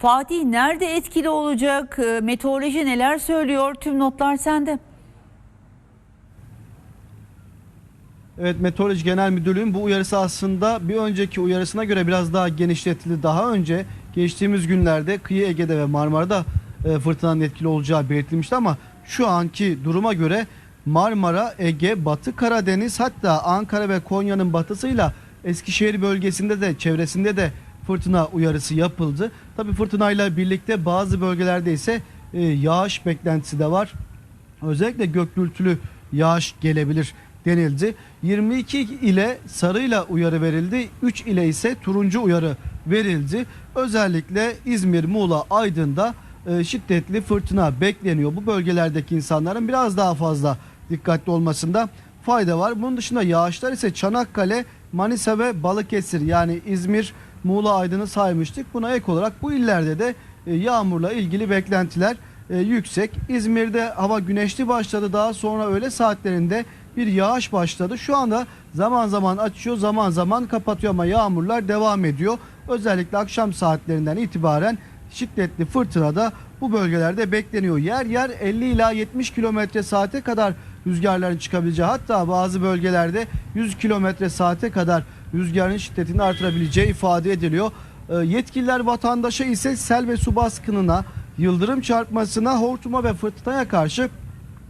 Fatih nerede etkili olacak? Ee, Meteoroloji neler söylüyor? Tüm notlar sende. Evet Meteoroloji Genel Müdürlüğü'nün bu uyarısı aslında bir önceki uyarısına göre biraz daha genişletildi. Daha önce geçtiğimiz günlerde kıyı Ege'de ve Marmara'da e, fırtınanın etkili olacağı belirtilmişti ama şu anki duruma göre Marmara, Ege, Batı Karadeniz hatta Ankara ve Konya'nın batısıyla Eskişehir bölgesinde de çevresinde de fırtına uyarısı yapıldı. Tabii fırtınayla birlikte bazı bölgelerde ise e, yağış beklentisi de var. Özellikle gök yağış gelebilir denildi. 22 ile sarıyla uyarı verildi. 3 ile ise turuncu uyarı verildi. Özellikle İzmir, Muğla, Aydın'da e, şiddetli fırtına bekleniyor. Bu bölgelerdeki insanların biraz daha fazla dikkatli olmasında fayda var. Bunun dışında yağışlar ise Çanakkale, Manisa ve Balıkesir yani İzmir, Muğla, Aydın'ı saymıştık. Buna ek olarak bu illerde de e, yağmurla ilgili beklentiler e, yüksek. İzmir'de hava güneşli başladı. Daha sonra öğle saatlerinde bir yağış başladı. Şu anda zaman zaman açıyor, zaman zaman kapatıyor ama yağmurlar devam ediyor. Özellikle akşam saatlerinden itibaren şiddetli fırtına da bu bölgelerde bekleniyor. Yer yer 50 ila 70 kilometre saate kadar rüzgarların çıkabileceği hatta bazı bölgelerde 100 kilometre saate kadar rüzgarın şiddetini artırabileceği ifade ediliyor. E, Yetkililer vatandaşa ise sel ve su baskınına, yıldırım çarpmasına, hortuma ve fırtınaya karşı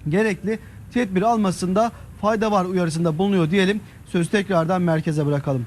gerekli tedbir almasında fayda var uyarısında bulunuyor diyelim. Sözü tekrardan merkeze bırakalım.